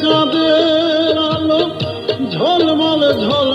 চাঁদের আলো ঝলমল ঝলমল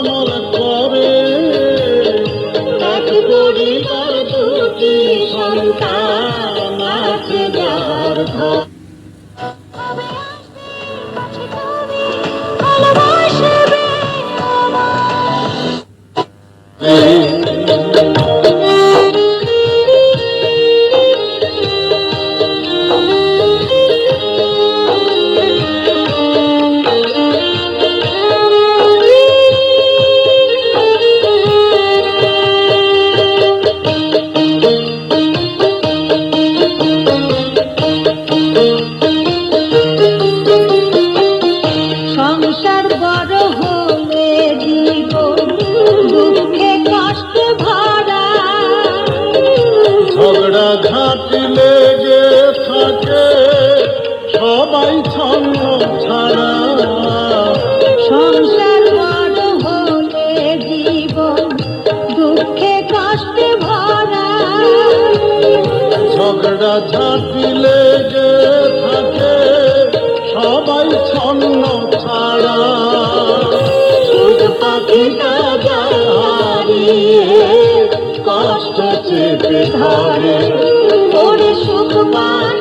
ঝাঁটি লেগে থাকে সবাই ছন্ন ছাড়া। পাখিটা যায় কষ্ট চেপে ধরে। সুখ পাখিটা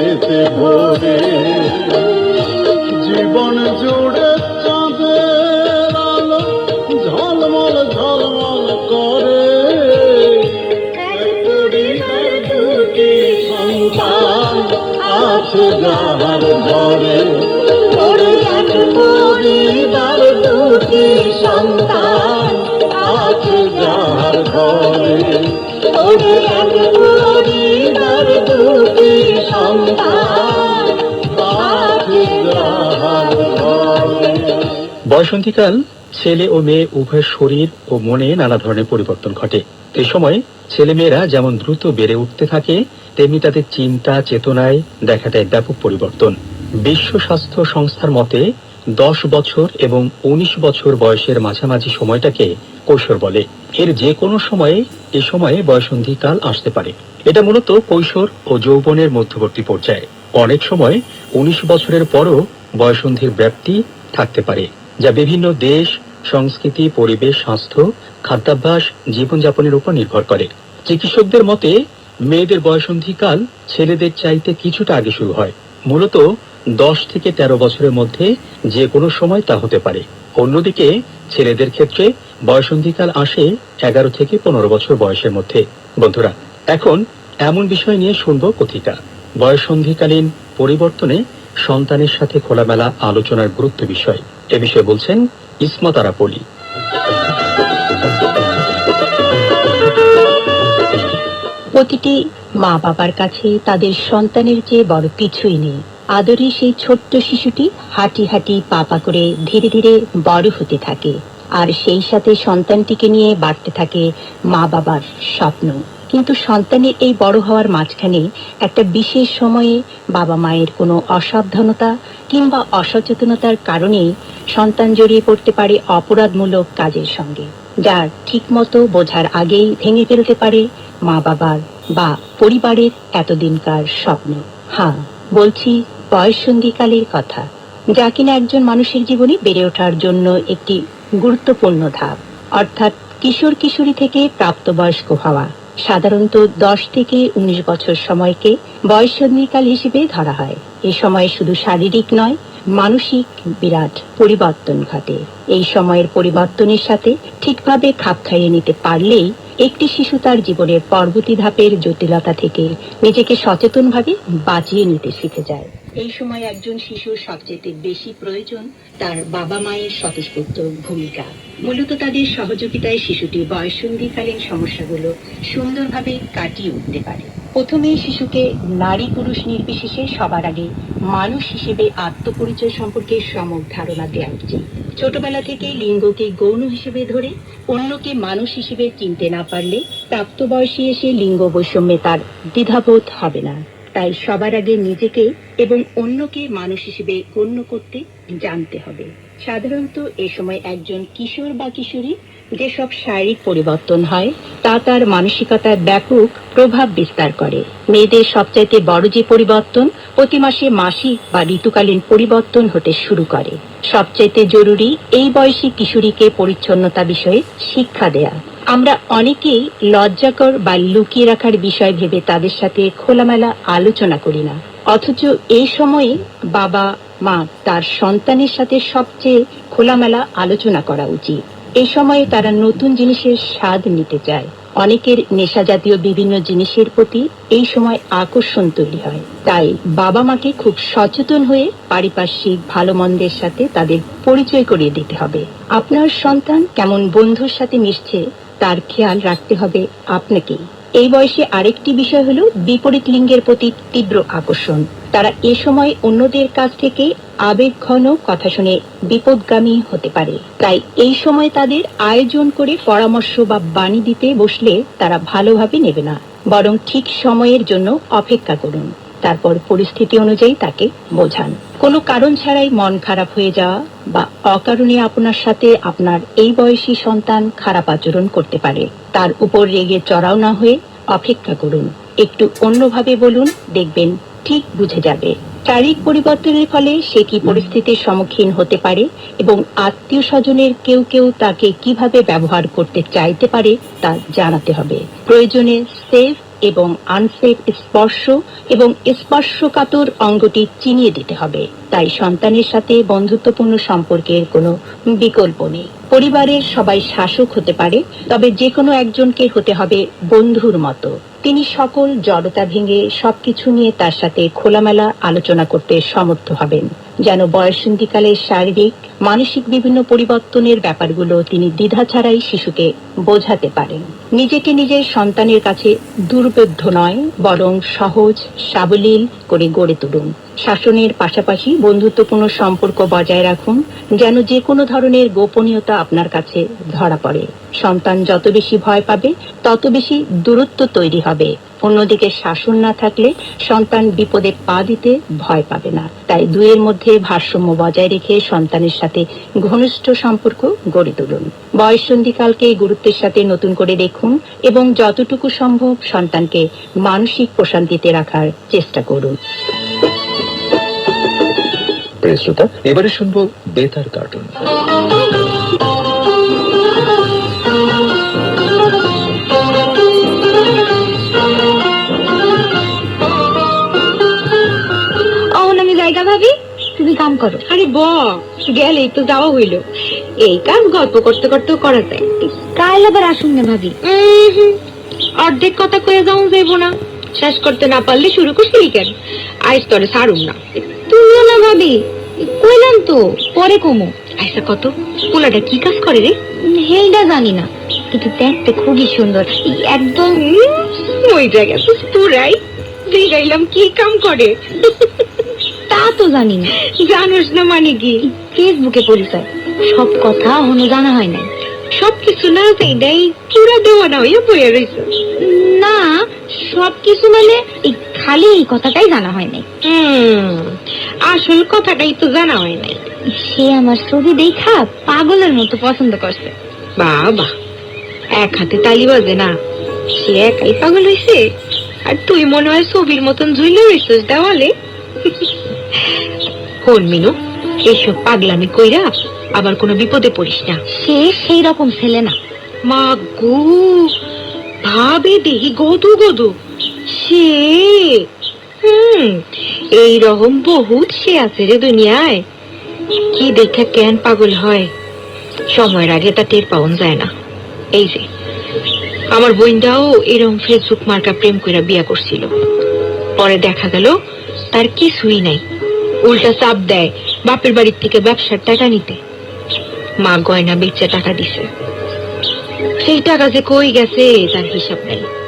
আনন্দেতে ভরে জীবন জুড়ে চাঁদের আলো ঝলমল ঝলমল করে। দুটি সন্তান আছে যাহার ঘরে। পরিবার দুটি সন্তান আছে যাহার ঘরে। বয়সন্ধিকাল ছেলে ও মেয়ে উভয় শরীর ও মনে নানা ধরনের পরিবর্তন ঘটে। এ সময় ছেলে মেয়েরা যেমন দ্রুত বেড়ে উঠতে থাকে, তেমনি তাদের চিন্তা, চেতনায় দেখা দেয় ব্যাপক পরিবর্তন। বিশ্ব স্বাস্থ্য সংস্থার মতে দশ বছর এবং উনিশ বছর বয়সের মাঝামাঝি সময়টাকে কৈশোর বলে। এর যে কোনো সময়ে, এ সময়ে বয়সন্ধিকাল আসতে পারে। এটা মূলত কৈশোর ও যৌবনের মধ্যবর্তী পর্যায়ে। অনেক সময়, উনিশ বছরের পরও বয়সন্ধির ব্যাপ্তি থাকতে পারে, যা বিভিন্ন দেশ, সংস্কৃতি, পরিবেশ, স্বাস্থ্য, খাদ্যাভ্যাস, জীবনযাপনের উপর নির্ভর করে। চিকিৎসকদের মতে, মেয়েদের বয়সন্ধিকাল ছেলেদের চাইতে কিছুটা আগে শুরু হয়। মূলত দশ থেকে তেরো বছরের মধ্যে যে কোনো সময় তা হতে পারে। অন্যদিকে, ছেলেদের ক্ষেত্রে বয়সন্ধিকাল আসে এগারো থেকে পনেরো বছর বয়সের মধ্যে। বন্ধুরা, এখন এমন বিষয় নিয়ে শুনব কথিকা। বয়সন্ধিকালীন পরিবর্তনে সন্তানের সাথে খোলামেলা আলোচনার গুরুত্ব বিষয়। এ বিষয়ে বলছেন ইসমত আরাপলি প্রতিটি মা বাবার কাছে তাদের সন্তানের চেয়ে বড় কিছুই নেই। আদরে সেই ছোট্ট শিশুটি হাঁটি হাঁটি পাপা করে ধীরে ধীরে বড় হতে থাকে। আর সেই সাথে সন্তানটিকে নিয়ে বাড়তে থাকে মা বাবার স্বপ্ন। কিন্তু সন্তানের এই বড় হওয়ার মাঝখানে একটা বিশেষ সময়ে বাবা মায়ের কোনো অসাবধানতা কিংবা অসচেতনতার কারণে সন্তান জড়িয়ে পড়তে পারে অপরাধমূলক কাজের সঙ্গে যার ঠিকমতো বোঝার আগেই ভেঙে ফেলতে পারে মা বাবার বা পরিবারের এতদিনকার স্বপ্ন। হ্যাঁ বলছি বয়সন্ধিকালের কথা, যা কিনা একজন মানুষের জীবনে বেড়ে ওঠার জন্য একটি গুরুত্বপূর্ণ ধাপ। অর্থাৎ কিশোর কিশোরী থেকে প্রাপ্তবয়স্ক হওয়া, সাধারণত দশ থেকে উনিশ বছর সময়কে বয়সন্ধিকাল হিসেবে ধরা হয়। এ সময়ে শুধু শারীরিক নয়, মানসিক বিরাট পরিবর্তন ঘটে। এই সময়ের পরিবর্তনের সাথে ঠিকভাবে খাপ খাইয়ে নিতে পারলেই একটি শিশু তার জীবনের পরবর্তী ধাপের জটিলতা থেকে নিজেকে সচেতনভাবে বাঁচিয়ে নিতে শিখে যায়। এই সময় একজন শিশুর সবচেয়ে বেশি প্রয়োজন তার বাবা মায়ের স্বতঃস্ফূর্ত ভূমিকা। মূলত তাদের সহযোগিতায় শিশুটি বয়সন্ধিকালীন সমস্যাগুলো সুন্দরভাবে কাটিয়ে উঠতে পারে। প্রথমেই শিশুকে নারী পুরুষ নির্বিশেষে সবার আগে মানুষ হিসেবে আত্মপরিচয় সম্পর্কে সমক ধারণা দেওয়া উচিত। ছোটবেলা থেকে লিঙ্গকে গৌণ হিসেবে ধরে অন্যকে মানুষ হিসেবে চিনতে না পারলে প্রাপ্তবয়সী এসে লিঙ্গ বৈষম্যে তার দ্বিধাবোধ হবে না। তাই সবার আগে নিজেকে এবং অন্যকে মানুষ হিসেবে গণ্য করতে জানতে হবে। সাধারণত এ সময় একজন কিশোর বা কিশোরী যেসব শারীরিক পরিবর্তন হয়, তা তার মানসিকতায় ব্যাপক প্রভাব বিস্তার করে। মেয়েদের সবচাইতে বড় যে পরিবর্তন, প্রতি মাসে মাসিক বা ঋতুকালীন পরিবর্তন হতে শুরু করে। সবচাইতে জরুরি এই বয়সী কিশোরীকে পরিচ্ছন্নতা বিষয়ে শিক্ষা দেয়া। আমরা অনেকেই লজ্জাকর বা লুকিয়ে রাখার বিষয় ভেবে তাদের সাথে খোলামেলা আলোচনা করি না। অথচ এই সময়ে বাবা, মা তার সন্তানের সাথে সবচেয়ে খোলামেলা আলোচনা করা উচিত। এই সময়ে তারা নতুন জিনিসের স্বাদ নিতে চায়। অনেকের নেশা জাতীয় বিভিন্ন জিনিসের প্রতি এই সময় আকর্ষণ তৈরি হয়। তাই বাবা মাকে খুব সচেতন হয়ে পারিপার্শ্বিক ভালো মন্দের সাথে তাদের পরিচয় করিয়ে দিতে হবে। আপনার সন্তান কেমন বন্ধুর সাথে মিশছে, তার খেয়াল রাখতে হবে আপনাকেই। এই বয়সে আরেকটি বিষয় হলো বিপরীত লিঙ্গের প্রতি তীব্র আকর্ষণ। তারা এ সময় অন্যদের কাছ থেকে আবেগঘন কথা শুনে বিপদগামী হতে পারে। তাই এই সময় তাদের আয়োজন করে পরামর্শ বা বাণী দিতে বসলে তারা ভালোভাবে নেবে না। বরং ঠিক সময়ের জন্য অপেক্ষা করুন। তারপর পরিস্থিতি অনুযায়ী তাকে বোঝান। কোনো কারণ ছাড়াই মন খারাপ হয়ে যাওয়া বা অকারণে আপনার সাথে আপনার এই বয়সী সন্তান খারাপ আচরণ করতে পারে। তার উপর রেগে চড়াও না হয়ে অপেক্ষা করুন। একটু অন্যভাবে বলুন, দেখবেন ঠিক বুঝে যাবে। তারিখ পরিবর্তনের ফলে সে কি পরিস্থিতির সম্মুখীন হতে পারে এবং আত্মীয় স্বজনের কেউ কেউ তাকে কীভাবে ব্যবহার করতে চাইতে পারে তা জানাতে হবে। প্রয়োজনে সেফ এবং আনসেফ স্পর্শ এবং স্পর্শকাতর অঙ্গটি চিনিয়ে দিতে হবে। তাই সন্তানের সাথে বন্ধুত্বপূর্ণ সম্পর্কের কোনো বিকল্প নেই। পরিবারের সবাই শাসক হতে পারে, তবে যে কোনো একজনকে হতে হবে বন্ধুর মতো। তিনি সকল জড়তা ভেঙে সবকিছু নিয়ে তার সাথে খোলামেলা আলোচনা করতে সমর্থ হবেন, যেন বয়সন্ধিকালে শারীরিক, মানসিক বিভিন্ন পরিবর্তনের ব্যাপারগুলো তিনি দ্বিধা ছাড়াই শিশুকে বোঝাতে পারেন। নিজেকে নিজের সন্তানের কাছে দুর্বোধ্য নয়, বরং সহজ, সাবলীল করে গড়ে তুলুন। শাসনের পাশাপাশি বন্ধুত্বপূর্ণ সম্পর্ক বজায় রাখুন, যেন যে কোনো ধরনের গোপনীয়তা আপনার কাছে ধরা পড়ে। সন্তান যত বেশি ভয় পাবে, তত বেশি দূরত্ব তৈরি হবে। অন্যদিকে শাসন না থাকলে সন্তান বিপদে পা দিতে ভয় পাবে না। তাই দুয়ের মধ্যে ভারসাম্য বজায় রেখে সন্তানের সাথে ঘনিষ্ঠ সম্পর্ক গড়ে তুলুন। বয়সন্ধিকালকে গুরুত্বের সাথে নতুন করে দেখুন এবং যতটুকু সম্ভব সন্তানকে মানসিক প্রশান্তিতে রাখার চেষ্টা করুন। প্রিয় শ্রোতা এবারে শুনব বেতার কার্টুন। জায়গা ভাবি তুমি কাম করো। আরে ব গেলেই তো যাওয়া হইল। এই কাজ গল্প করতে করতেও করা যায়। কাল আবার আসুন না ভাবি। অর্ধেক কথা কয়ে যাও যাইব না। শেষ করতে না পারলে শুরু করছিলি কেন? আইস তরে ছাড়ুম না। তুমিও না ভাবি। কইলাম তো পরে কমো। আইসা কত? পোলাটা কি কাজ করে রে? হেইডা জানি না কিন্তু দেখতে খুবই সুন্দর। একদম ওই জায়গায় তো পুরাই। দেখাইলাম কি কাম করে। তা তো জানি না। জানোস না মানে কি? ফেসবুকে পরিচয়। সব কথা হনো জানা হয় নাই। সবকিছু না সেইটাই পুরা দেওয়া না হইয়া বইয়া রয়েছে না সবকিছু মানে এই খালি এই কথাটাই জানা হয় নাই। হুম আসল কথাটাই তো জানা হয় নাই। সে আমার ছবি দেখা পাগলের মতো পছন্দ করছে। বাবা এক হাতে তালি বাজে না। সে একাই পাগল হয়েছে আর তুই মনে হয় ছবির মতন ঝুলে রয়েছিস দেওয়ালে। হন মিনু এইসব পাগলামি কইরা আবার কোনো বিপদে পড়িস না। সে সেই রকম ছেলে না। মা গু ভাবে দেহি গদু গদু। সে হুম, এই রকম বহুত সে আছে রে দুনিয়ায়। কি দেখে কেন পাগল হয়? সময়ের আগে তা টের পাওয়া যায় না। এই যে, আমার বোনটাও এরকম ফেসবুক মার্কা প্রেম কইরা বিয়া করছিল। পরে দেখা গেল, তার কিছুই নাই। উল্টা চাপ দেয় বাপের বাড়ির থেকে ব্যবসার টাকা নিতে। মা গয়না বেচে টাকা দিছে। সেই টাকা যে কই গেছে তার হিসাব নেই।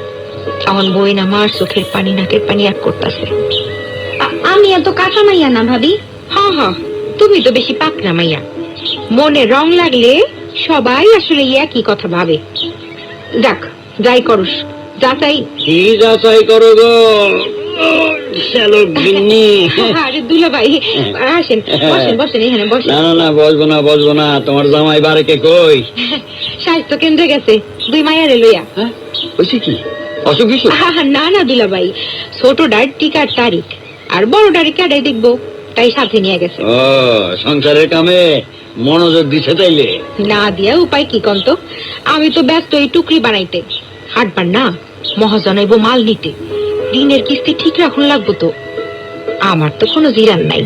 আমার বই আমার চোখের পানি নাকের পানি এক করতেছে। আমি এত কাঁচা মাইয়া না ভাবি? হ্যাঁ হ্যাঁ তুমি তো বেশি পাকনা মাইয়া। মনে রং লাগলে সবাই আসলে একই কথা ভাবে। যাক যাই করুস যাচাই কি যাচাই করো গো? শ্যালক গিন্নি। আরে দুলা ভাই আসেন বসেন বসেন এখানে বসেন। না না না বসবো না বসবো না তোমার জামাই বারেকে কই? স্বাস্থ্য কেন্দ্রে গেছে দুই মায়ের লইয়া। হ্যাঁ? হয়েছে কি? অসুখ বিসুখ? না না দুলা ভাই ছোট ডার টিকার তারিখ। আর বড় কাটাই দেখব? তাই সাথে নিয়ে গেছে। ও সংসারের কামে মনোযোগ দিছে তাইলে। না দিয়া উপায় কি কন্ত? আমি তো ব্যস্ত এই টুকরি বানাইতে। হাটবার না মহাজন আইবো মাল নিতে। দিনের কিস্তি ঠিক রাখুন লাগবো তো। আমার তো কোনো জিরান নাই।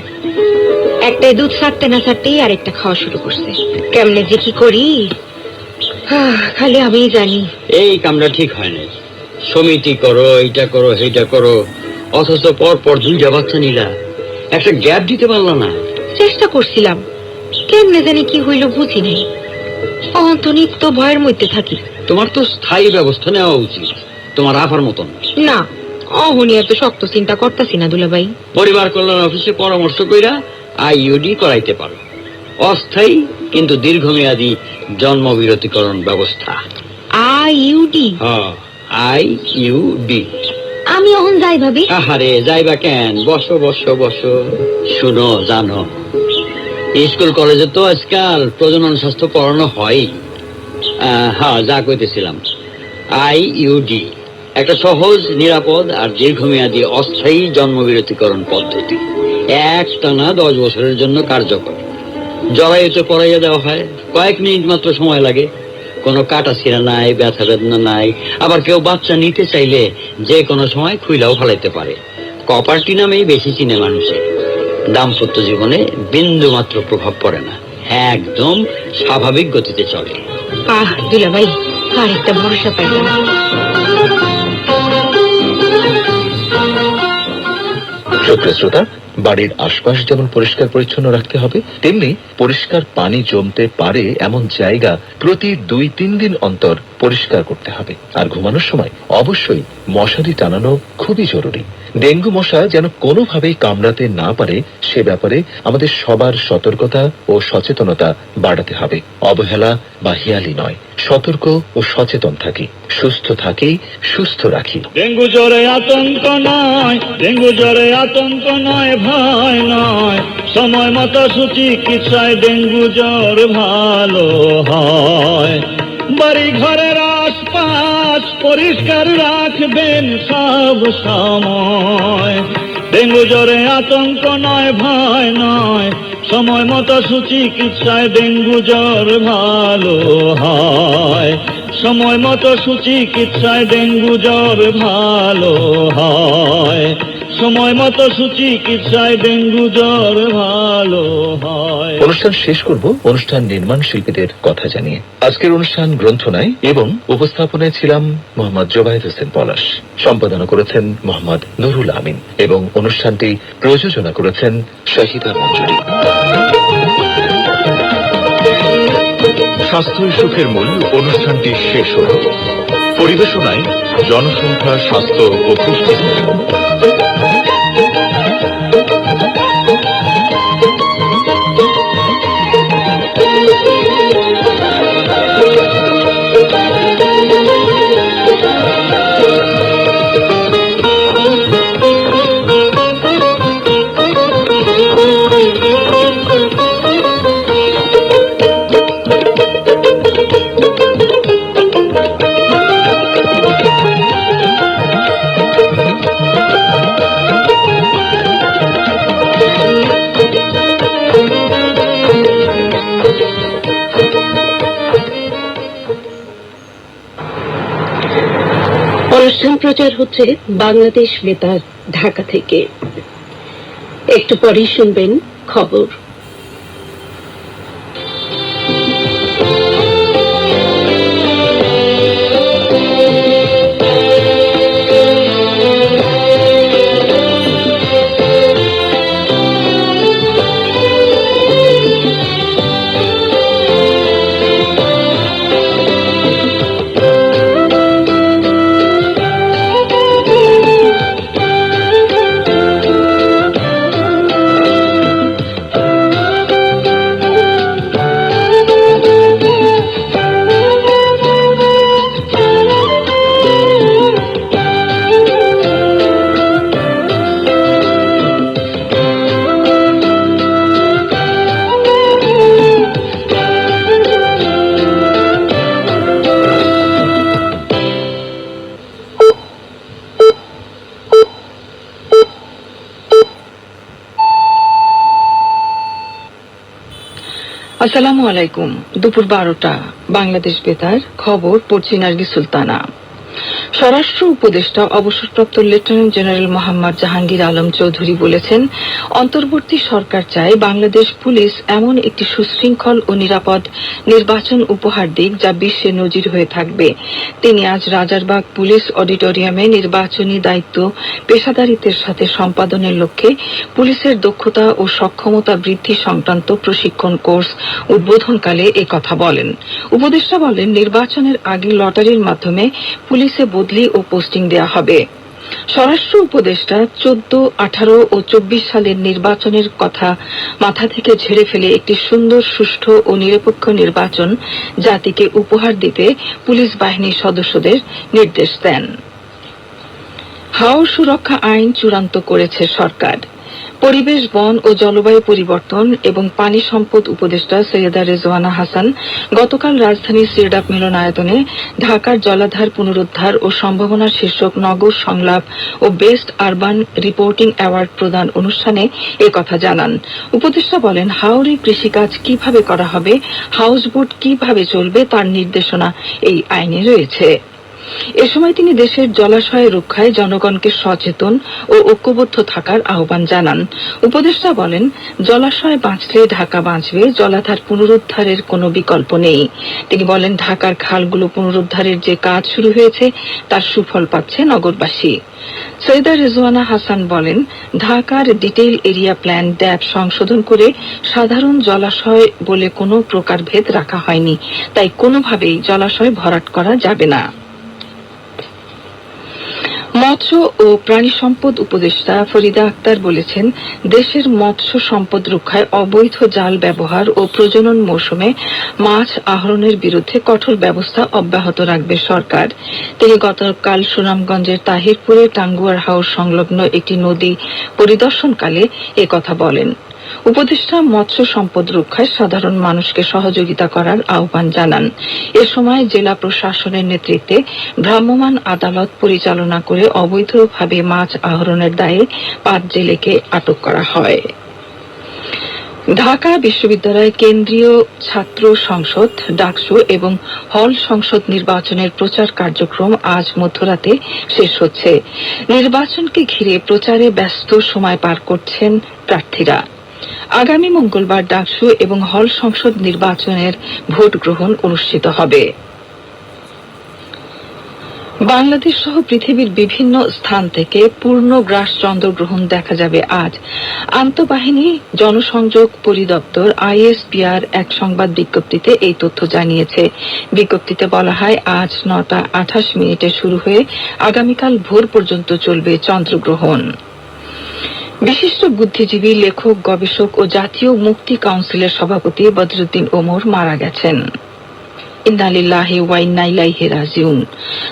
একটাই দুধ ছাড়তে না ছাড়তেই আরেকটা খাওয়া শুরু করছে। কেমনে যে কি করি? খালি আমিই জানি। এই কামটা ঠিক হয় না সমিতি করো এইটা করো সেইটা করো। অথচ পর পর দুইটা বাচ্চা নিলা। একটা গ্যাপ দিতে পারল না। চেষ্টা করছিলাম। কেমনে জানি কি হইল বুঝি নাই। তো নিত্য ভয়ের মধ্যে থাকি। তোমার তো স্থায়ী ব্যবস্থা নেওয়া উচিত। তোমার আফার মতন। না অহনি এত শক্ত চিন্তা করতাছি না দুলাভাই। পরিবার কল্যাণ অফিসে পরামর্শ কইরা আইইউডি করাইতে পারো। অস্থায়ী কিন্তু দীর্ঘমেয়াদী জন্ম বিরতিকরণ ব্যবস্থা। আই ইউডি হ্যাঁ আইইউডি আমি এখন যাই ভাবি। আহারে যাইবা কেন? বসো বসো বসো। শুনো জানো স্কুল কলেজে তো আজকাল প্রজনন স্বাস্থ্য পড়ানো হয়। হ্যাঁ যা কইতেছিলাম। আই আইইউডি একটা সহজ নিরাপদ আর দীর্ঘমেয়াদী অস্থায়ী জন্মবিরতিকরণ পদ্ধতি। এক টানা দশ বছরের জন্য কার্যকর। জরায়ুতে পড়াইয়া দেওয়া হয়। কয়েক মিনিট মাত্র সময় লাগে। কোনো কাটা ছিঁড়া নাই ব্যথা বেদনা নাই। আবার কেউ বাচ্চা নিতে চাইলে যে কোনো সময় খুইলাও ফেলাইতে পারে। কপারটি নামেই বেশি চিনে মানুষে। দাম্পত্য জীবনে বিন্দু মাত্র প্রভাব পড়ে না। একদম স্বাভাবিক গতিতে চলে। আহ দুলাভাই আর একটা ভরসা পাইলাম। সুপ্রিয় শ্রোতা বাড়ির আশপাশ যেমন পরিষ্কার পরিচ্ছন্ন রাখতে হবে, তেমনি পরিষ্কার পানি জমতে পারে এমন জায়গা প্রতি দুই তিন দিন অন্তর পরিষ্কার করতে হবে। আর ঘুমানোর সময় অবশ্যই মশারি টানানো খুবই জরুরি। ডেঙ্গু মশা যেন কোনোভাবেই কামড়াতে না পারে, সে ব্যাপারে আমাদের সবার সতর্কতা ও সচেতনতা বাড়াতে হবে। অবহেলা বা হিয়ালি নয়, সতর্ক ও সচেতন থাকি। সুস্থ থাকি, সুস্থ রাখি। ডেঙ্গু জ্বরে আতঙ্ক নয়, ডেঙ্গু জ্বরে আতঙ্ক নয়, ভয় নয়। সময় মতো সুচিকিৎসায় ডেঙ্গু জ্বর ভালো হয়। বাড়ি ঘরের আশপাশ পরিষ্কার রাখবেন সব সময়। ডেঙ্গু জ্বরে আতঙ্ক নয়, ভয় নয়। সময় মতো সুচিকিৎসায় ডেঙ্গু জ্বর ভালো হয়। সময় মতো সুচিকিৎসায় ডেঙ্গু জ্বর ভালো হয়। সময় মতো সুচিকিৎসায় ডেঙ্গু জ্বর ভালো হয়। অনুষ্ঠান শেষ করব অনুষ্ঠান নির্মাণ শিল্পীদের কথা জানিয়ে। আজকের অনুষ্ঠান গ্রন্থনায় এবং উপস্থাপনায় ছিলাম মোহাম্মদ জোবাইদ হোসেন পলাশ। সম্পাদনা করেছেন মোহাম্মদ নুরুল আমিন এবং অনুষ্ঠানটি প্রযোজনা করেছেন শাহিদা মঞ্জুরি। স্বাস্থ্যই সুখের মূল। অনুষ্ঠানটি শেষ হল। পরিবেশনায় জনসংখ্যা স্বাস্থ্য ও পুষ্টি প্রচার হচ্ছে বাংলাদেশ বেতার ঢাকা থেকে। একটু পরেই শুনবেন খবর। আসসালামু আলাইকুম। দুপুর বারোটা। বাংলাদেশ বেতার খবর পড়ছি নার্গিস সুলতানা। স্বরাষ্ট্র উপদেষ্টা, অবসরপ্রাপ্ত লেফটেন্যান্ট জেনারেল মোহাম্মদ জাহাঙ্গীর আলম চৌধুরী বলেছেন, অন্তর্বর্তী সরকার চায় বাংলাদেশ পুলিশ এমন একটি সুশৃঙ্খল ও নিরাপদ নির্বাচন উপহার দিক যা বিশ্বে নজির হয়ে থাকবে। তিনি আজ রাজারবাগ পুলিশ অডিটোরিয়ামে নির্বাচনী দায়িত্ব পেশাদারিত্বের সাথে সম্পাদনের লক্ষ্যে পুলিশের দক্ষতা ও সক্ষমতা বৃদ্ধি সংক্রান্ত প্রশিক্ষণ কোর্স উদ্বোধনকালে এ কথা বলেন। উপদেষ্টা বলেন, নির্বাচনের আগে লটারির মাধ্যমে পুলিশে বদলি ও পোস্টিং দেওয়া হবে। স্বরাষ্ট্র উপদেষ্টা চোদ্দ, আঠারো ও চব্বিশ সালের নির্বাচনের কথা মাথা থেকে ঝেড়ে ফেলে একটি সুন্দর, সুষ্ঠু ও নিরপেক্ষ নির্বাচন জাতিকে উপহার দিতে পুলিশ বাহিনীর সদস্যদের নির্দেশ দেন। হাও সুরক্ষা আইন চূড়ান্ত করেছে সরকার। পরিবেশ, বন ও জলবায়ু পরিবর্তন এবং পানি সম্পদ উপদেষ্টা সৈয়দা রেজওয়ানা হাসান গতকাল রাজধানীর সিরডাপ মিলনায়তনে ঢাকার জলাধার পুনরুদ্ধার ও সম্ভাবনা শীর্ষক নগর সংলাপ ও বেস্ট আরবান রিপোর্টিং অ্যাওয়ার্ড প্রদান অনুষ্ঠানে এ কথা জানান। উপদেষ্টা বলেন, হাওরে কৃষিকাজ কীভাবে করা হবে হাউস বোট কীভাবে চলবে তার নির্দেশনা এই আইনে রয়েছে। এ সময় তিনি দেশের জলাশয় রক্ষায় জনগণকে সচেতন ও ঐক্যবদ্ধ থাকার আহ্বান জানান। উপদেষ্টা বলেন, জলাশয় বাঁচলে ঢাকা বাঁচবে, জলাধার পুনরুদ্ধারের কোনো বিকল্প নেই। তিনি বলেন, ঢাকার খালগুলো পুনরুদ্ধারের যে কাজ শুরু হয়েছে, তার সুফল পাচ্ছে নগরবাসী। সৈয়দা রেজওয়ানা হাসান বলেন, ঢাকার ডিটেইল এরিয়া প্ল্যান ড্যাব সংশোধন করে সাধারণ জলাশয় বলে কোনো প্রকার ভেদ রাখা হয়নি। তাই কোনোভাবেই জলাশয় ভরাট করা যাবে না। মৎস্য ও প্রাণী সম্পদ উপদেষ্টা ফরিদা আক্তার বলেছেন, দেশের মৎস্য সম্পদ রক্ষায় অবৈধ জাল ব্যবহার ও প্রজনন মৌসুমে মাছ আহরণের বিরুদ্ধে কঠোর ব্যবস্থা অব্যাহত রাখবে সরকার। তিনি গতকাল সুনামগঞ্জের তাহিরপুরে টাঙ্গুয়ার হাউস সংলগ্ন একটি নদী পরিদর্শনকালে একথা কথা বলেন। উপদেষ্টা মৎস্য সম্পদ রক্ষায় সাধারণ মানুষকে সহযোগিতা করার আহ্বান জানান। এ সময় জেলা প্রশাসনের নেতৃত্বে ভ্রাম্যমাণ আদালত পরিচালনা করে অবৈধভাবে মাছ আহরণের দায়ে পাঁচ জেলেকে আটক করা হয়। ঢাকা বিশ্ববিদ্যালয় কেন্দ্রীয় ছাত্র সংসদ, ডাকসু এবং হল সংসদ নির্বাচনের প্রচার কার্যক্রম আজ মধ্যরাতে শেষ হচ্ছে। নির্বাচনকে ঘিরে প্রচারে ব্যস্ত সময় পার করছেন প্রার্থীরা। আগামী মঙ্গলবার ডাকসু এবং হল সংসদ নির্বাচনের ভোট গ্রহণ অনুষ্ঠিত হবে। বাংলাদেশ সহ পৃথিবীর বিভিন্ন স্থান থেকে পূর্ণ গ্রাস চন্দ্রগ্রহণ দেখা যাবে আজ। আন্তঃবাহিনী জনসংযোগ পরিদপ্তর আইএসপিআর এক সংবাদ বিজ্ঞপ্তিতে এই তথ্য জানিয়েছে। বিজ্ঞপ্তিতে বলা হয়, আজ নটা আঠাশ মিনিটে শুরু হয়ে আগামীকাল ভোর পর্যন্ত চলবে চন্দ্রগ্রহণ। বিশিষ্ট বুদ্ধিজীবী, লেখক, গবেষক ও জাতীয় মুক্তি কাউন্সিলের সভাপতি বদরুদ্দিন ওমর মারা গেছেন।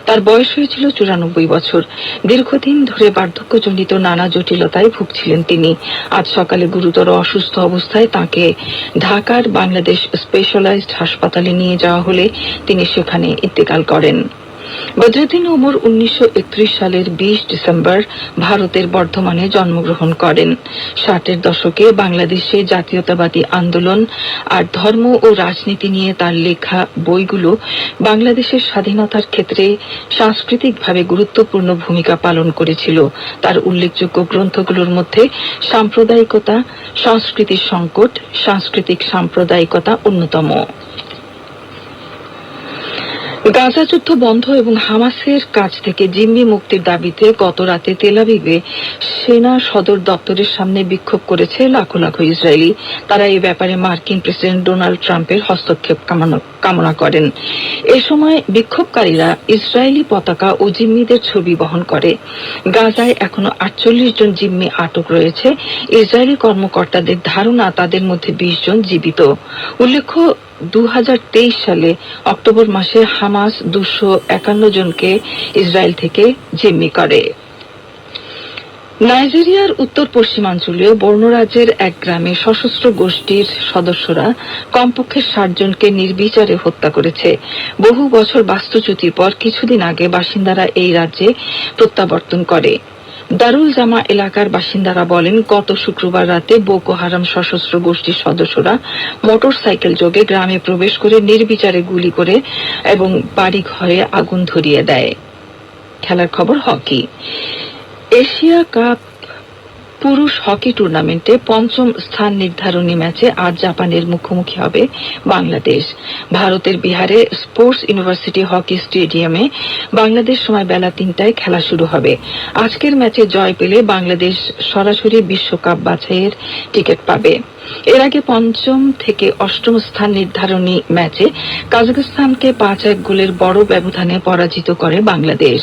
তার বয়স হয়েছিল চুরানব্বই বছর। দীর্ঘদিন ধরে বার্ধক্যজনিত নানা জটিলতায় ভুগছিলেন তিনি। আজ সকালে গুরুতর অসুস্থ অবস্থায় তাকে ঢাকার বাংলাদেশ স্পেশালাইজড হাসপাতালে নিয়ে যাওয়া হলে তিনি সেখানে ইন্তেকাল করেন। বদরুদ্দিন ওমর উনিশশো একত্রিশ সালের বিশ ডিসেম্বর ভারতের বর্ধমানে জন্মগ্রহণ করেন। ষাটের দশকে বাংলাদেশে জাতীয়তাবাদী আন্দোলন আর ধর্ম ও রাজনীতি নিয়ে তার লেখা বইগুলো বাংলাদেশের স্বাধীনতার ক্ষেত্রে সাংস্কৃতিকভাবে গুরুত্বপূর্ণ ভূমিকা পালন করেছিল। তার উল্লেখযোগ্য গ্রন্থগুলোর মধ্যে সাম্প্রদায়িকতা সংস্কৃতির সংকট, সাংস্কৃতিক সাম্প্রদায়িকতা অন্যতম। গাজা যুদ্ধ বন্ধ এবং হামাসের কাছ থেকে জিম্মি মুক্তির দাবিতে গত রাতে তেলাবিবে সেনা সদর দপ্তরের সামনে বিক্ষোভ করেছে লাখো লাখো ইসরায়েলি। তারা এই ব্যাপারে মার্কিন প্রেসিডেন্ট ডোনাল্ড ট্রাম্পের হস্তক্ষেপ কামনা করেন। এ সময় বিক্ষোভকারীরা ইসরায়েলি পতাকা ও জিম্মিদের ছবি বহন করে। গাজায় এখনও আটচল্লিশ জন জিম্মি আটক রয়েছে। ইসরায়েলি কর্মকর্তাদের ধারণা তাদের মধ্যে বিশ জন জীবিত। উল্লেখ্য দু হাজার তেইশ সালে অক্টোবর মাসে হামাস দুশো একান্ন জনকে ইসরায়েল থেকে জিম্মি করে। নাইজেরিয়ার উত্তর পশ্চিমাঞ্চলীয় বর্ণরাজ্যের এক গ্রামে সশস্ত্র গোষ্ঠীর সদস্যরা কমপক্ষে ষাট জনকে নির্বিচারে হত্যা করেছে। বহু বছর বাস্তুচ্যুতির পর কিছুদিন আগে বাসিন্দারা এই রাজ্যে প্রত্যাবর্তন করে। দারুল জামা এলাকার বাসিন্দারা বলেন, গত শুক্রবার রাতে বোকো হারাম সশস্ত্র গোষ্ঠীর সদস্যরা মোটর সাইকেল যোগে গ্রামে প্রবেশ করে নির্বিচারে গুলি করে এবং বাড়ি ঘরে আগুন ধরিয়ে দেয়। খেলার খবর হকি। এশিয়া কাপ পুরুষ হকি টুর্নামেন্টে পঞ্চম স্থান নির্ধারণী ম্যাচে আজ জাপানের মুখোমুখি হবে বাংলাদেশ। ভারতের বিহারে স্পোর্টস ইউনিভার্সিটি হকি স্টেডিয়ামে বাংলাদেশ সময় বেলা তিনটায় খেলা শুরু হবে। আজকের ম্যাচে জয় পেলে বাংলাদেশ সরাসরি বিশ্বকাপ বাছাইয়ের টিকিট পাবে। এর আগে পঞ্চম থেকে অষ্টম স্থান নির্ধারণী ম্যাচে কাজাখস্তানকে পাঁচ এক গোলের বড় ব্যবধানে পরাজিত করে বাংলাদেশ।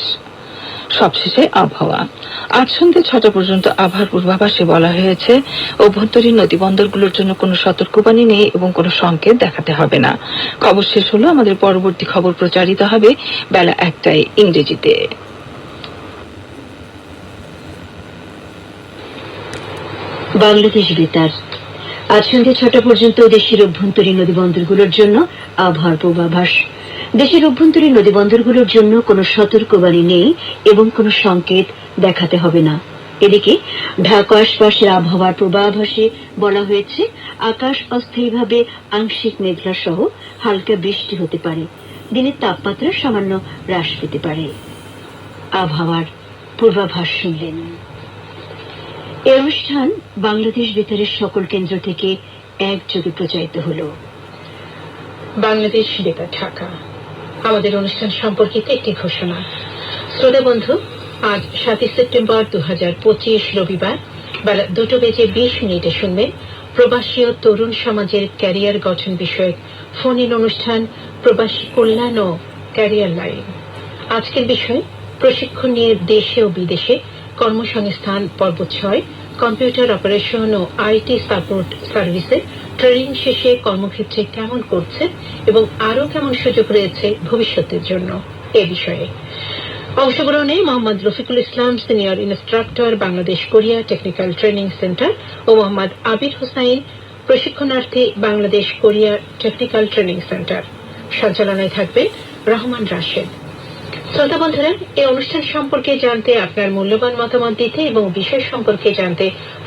সবশেষে আবহাওয়া। আজ সন্ধ্যে ছটা পর্যন্ত আবহাওয়ার পূর্বাভাসে বলা হয়েছে, অভ্যন্তরীণ নদীবন্দরগুলোর জন্য কোনো সতর্কবাণী নেই এবং কোনো সংকেত দেখাতে হবে না। খবর শেষ হলো, আমাদের পরবর্তী খবর প্রচারিত হবে বেলা একটায় ইংরেজিতে। বাংলাদেশ বেতার। আজ সন্ধ্যে ছটা পর্যন্ত দেশের অভ্যন্তরীণ নদীবন্দরগুলোর জন্য আবহাওয়ার পূর্বাভাস। দেশের অভ্যন্তরীণ নদীবন্দরগুলোর জন্য কোনো সতর্কবাণী নেই এবং কোনো সংকেত দেখাতে হবে না। এদিকে, ঢাকা আশপাশের আবহাওয়ার পূর্বাভাসে বলা হয়েছে, আকাশ অস্থায়ীভাবে আংশিক মেঘলা সহ হালকা বৃষ্টি হতে পারে। দিনের তাপমাত্রা সামান্য হ্রাস পেতে পারে। আবহাওয়ার পূর্বাভাস শুনলেন। এই অনুষ্ঠান বাংলাদেশ বেতারের সকল কেন্দ্র থেকে একযোগে প্রচারিত হল। বাংলাদেশ বেতার, ঢাকা। আমাদের অনুষ্ঠান সম্পর্কিত একটি ঘোষণা। শ্রোতা বন্ধু, আজ সাতই সেপ্টেম্বর দু রবিবার বেলা দুটো বেজে বিশ মিনিটে শুনবেন প্রবাসী ও তরুণ সমাজের ক্যারিয়ার গঠন বিষয়ক ফোন ইন অনুষ্ঠান প্রবাসী কল্যাণ ও ক্যারিয়ার লাইন। আজকের বিষয়, প্রশিক্ষণ নিয়ে দেশে ও বিদেশে কর্মসংস্থান পর্ব ছয়, কম্পিউটার অপারেশন ও আইটি সাপোর্ট সার্ভিসে ট্রেনিং শেষে কর্মক্ষেত্রে কেমন করছে এবং আরও কেমন সুযোগ রয়েছে ভবিষ্যতের জন্য এ বিষয়ে। অংশগ্রহণে Mohammad Rafiqul Islam, senior instructor, Bangladesh Korea technical training centre ও Mohammad Abir Hossain, প্রশিক্ষণার্থী, Bangladesh Korea technical training centre. সঞ্চালনায় থাকবে রহমান রাশেদ। শ্রোতা বন্ধুরা, এই অনুষ্ঠান সম্পর্কে জানতে আপনার মূল্যবান মতামত দিতে এবং বিষয় সম্পর্কে জানতে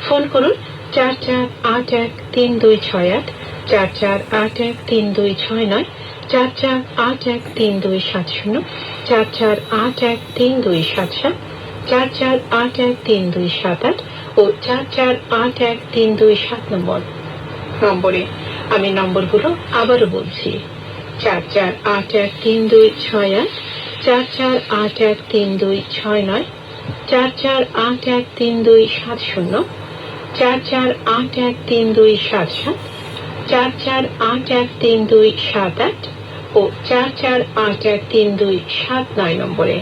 ফোন করুন চার চার আট এক তিন দুই ছয় আট, চার চার আট এক তিন দুই ছয় নয়, চার চার আট এক তিন দুই সাত শূন্য, চার চার আট এক তিন দুই সাত সাত, চার চার আট এক তিন দুই সাত আট ও চার চার আট এক তিন দুই সাত নম্বর নম্বরে আমি নম্বরগুলো আবারও বলছি। চার চার আট এক তিন দুই ছয় আট, চার চার আট এক তিন দুই ছয় নয়, চার চার আট এক তিন দুই সাত শূন্য চার চার আট এক তিন দুই সাত সাত, চার চার আট এক তিন দুই সাত আট ও চার চার আট এক তিন দুই সাত নয় নম্বরে।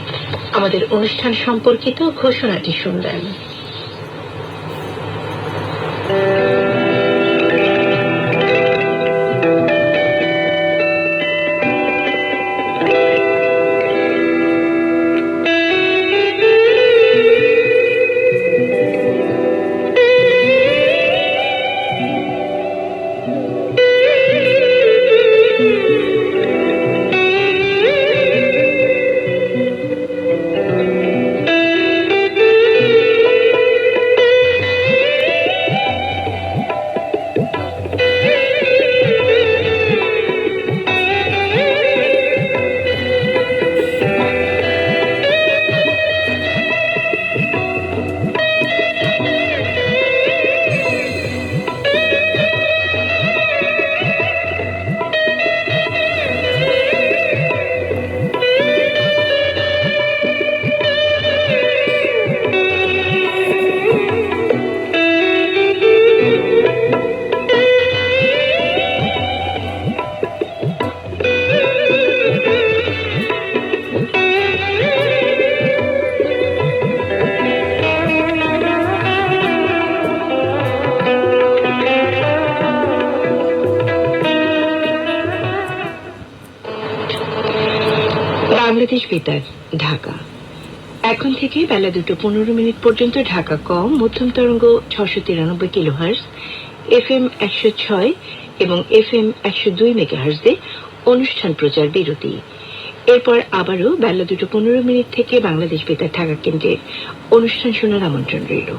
আমাদের অনুষ্ঠান সম্পর্কিত ঘোষণাটি শুনলেন বাংলাদেশ বেতার ঢাকা। এখন থেকে বেলা দুটো পনেরো মিনিট পর্যন্ত ঢাকা কম, মধ্যম তরঙ্গ ছশো তিরানব্বই কিলো হার্স এফ এম একশো ছয় এবং এফ এম একশো দুই মেগা হার্সে অনুষ্ঠান প্রচার বিরতি। এরপর আবারও বেলা দুটো পনেরো মিনিট থেকে বাংলাদেশ বেতার ঢাকা কেন্দ্রের অনুষ্ঠান শোনার আমন্ত্রণ রইল।